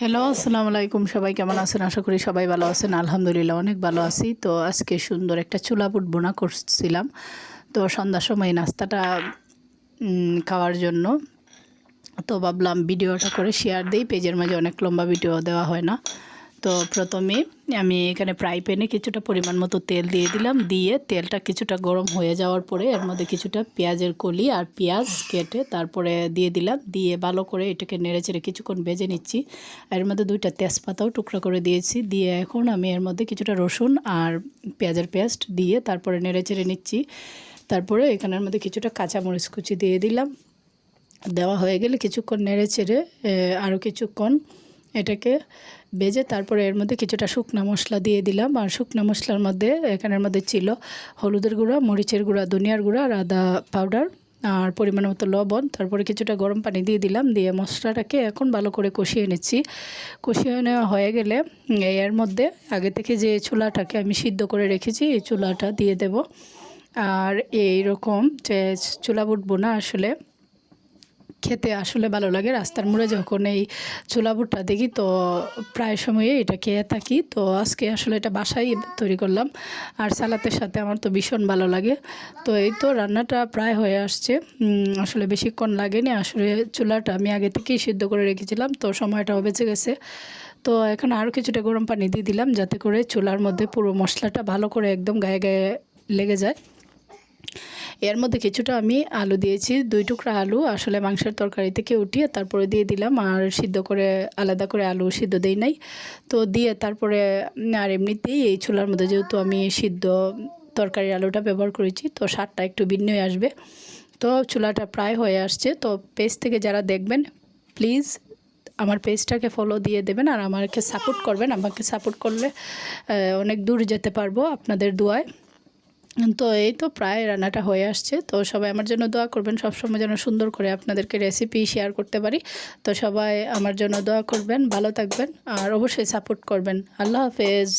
Hello আসসালামু আলাইকুম সবাই কেমন আছেন? আশা করি সবাই ভালো আছেন। আলহামদুলিল্লাহ, অনেক ভালো আছি। তো আজকে সুন্দর একটা চুলা পুট বোনা করছিলাম। তো সন্ধ্যার সময় নাস্তাটা খাওয়ার জন্য। তো ভাবলাম ভিডিওটা করে শেয়ার দিই। পেজের মাঝে অনেক লম্বা ভিডিও দেওয়া হয় না। তো প্রথমে আমি এখানে ফ্রাই প্যানে কিছুটা পরিমাণ মতো তেল দিয়ে দিলাম। দিয়ে তেলটা কিছুটা গরম হয়ে যাওয়ার পরে এর মধ্যে কিছুটা পেঁয়াজের কলি আর পেঁয়াজ কেটে তারপরে দিয়ে দিলাম। দিয়ে ভালো করে এটাকে নেড়ে চেড়ে কিছুক্ষণ ভেজে নিচ্ছি। এর মধ্যে দুইটা তেজপাতাও টুকরা করে দিয়েছি। দিয়ে এখন আমি এর মধ্যে কিছুটা রসুন আর পেঁয়াজের পেস্ট দিয়ে তারপরে নেড়ে চেড়ে নিচ্ছি। তারপরে এখানের মধ্যে কিছুটা কাঁচামরিচ কুচি দিয়ে দিলাম। দেওয়া হয়ে গেলে কিছুক্ষণ নেড়ে চেড়ে আরও কিছুক্ষণ এটাকে বেজে তারপরে এর মধ্যে কিছুটা শুকনা মশলা দিয়ে দিলাম। আর শুকনা মশলার মধ্যে এখানের মধ্যে ছিল হলুদের গুঁড়া, মরিচের গুঁড়া, ধনিয়ার গুঁড়া আর আদা পাউডার আর পরিমাণ মতো লবণ। তারপরে কিছুটা গরম পানি দিয়ে দিলাম, দিয়ে মশলাটাকে এখন ভালো করে কষিয়ে নিচ্ছি। কষিয়ে নেওয়া হয়ে গেলে এর মধ্যে আগে থেকে যে চুলাটাকে আমি সিদ্ধ করে রেখেছি, এই চুলাটা দিয়ে দেব। আর এই রকম যে চুলা বুটবো না আসলে খেতে আসলে ভালো লাগে। রাস্তার মোড়ে যখন এই চুলা বুটটা দেখি, তো প্রায় সময়ে এটা খেয়ে থাকি। তো আজকে আসলে এটা বাসায় তৈরি করলাম। আর সালাতের সাথে আমার তো ভীষণ ভালো লাগে। তো এই তো রান্নাটা প্রায় হয়ে আসছে। আসলে বেশিক্ষণ লাগেনি। আসলে চুলাটা আমি আগে থেকেই সিদ্ধ করে রেখেছিলাম, তো সময়টাও বেঁচে গেছে। তো এখন আরও কিছুটা গরম পানি দিয়ে দিলাম, যাতে করে চুলার মধ্যে পুরো মশলাটা ভালো করে একদম গায়ে গায়ে লেগে যায়। এর মধ্যে কিছুটা আমি আলু দিয়েছি, দুই টুকরা আলু, আসলে মাংসের তরকারি থেকে উঠিয়ে তারপরে দিয়ে দিলাম, আর সিদ্ধ করে, আলাদা করে আলু সিদ্ধ দেই নাই। তো দিয়ে তারপরে, আর এমনিতেই এই চুলার মধ্যে যেহেতু আমি সিদ্ধ তরকারি আলুটা ব্যবহার করেছি, তো স্বাদটা একটু ভিন্নই আসবে। তো চুলাটা প্রায় হয়ে আসছে, তো পেজ থেকে যারা দেখবেন, প্লিজ আমার পেজটাকে ফলো দিয়ে দেবেন, আর আমাকে সাপোর্ট করবেন। আমাকে সাপোর্ট করলে অনেক দূর যেতে পারব আপনাদের দোয়ায়। তো এই তো প্রায় রান্নাটা হয়ে আসছে। তো সবাই আমার জন্য দোয়া করবেন, সবসময় যেন সুন্দর করে আপনাদেরকে রেসিপি শেয়ার করতে পারি। তো সবাই আমার জন্য দোয়া করবেন, ভালো থাকবেন আর অবশ্যই সাপোর্ট করবেন। আল্লাহ হাফেজ।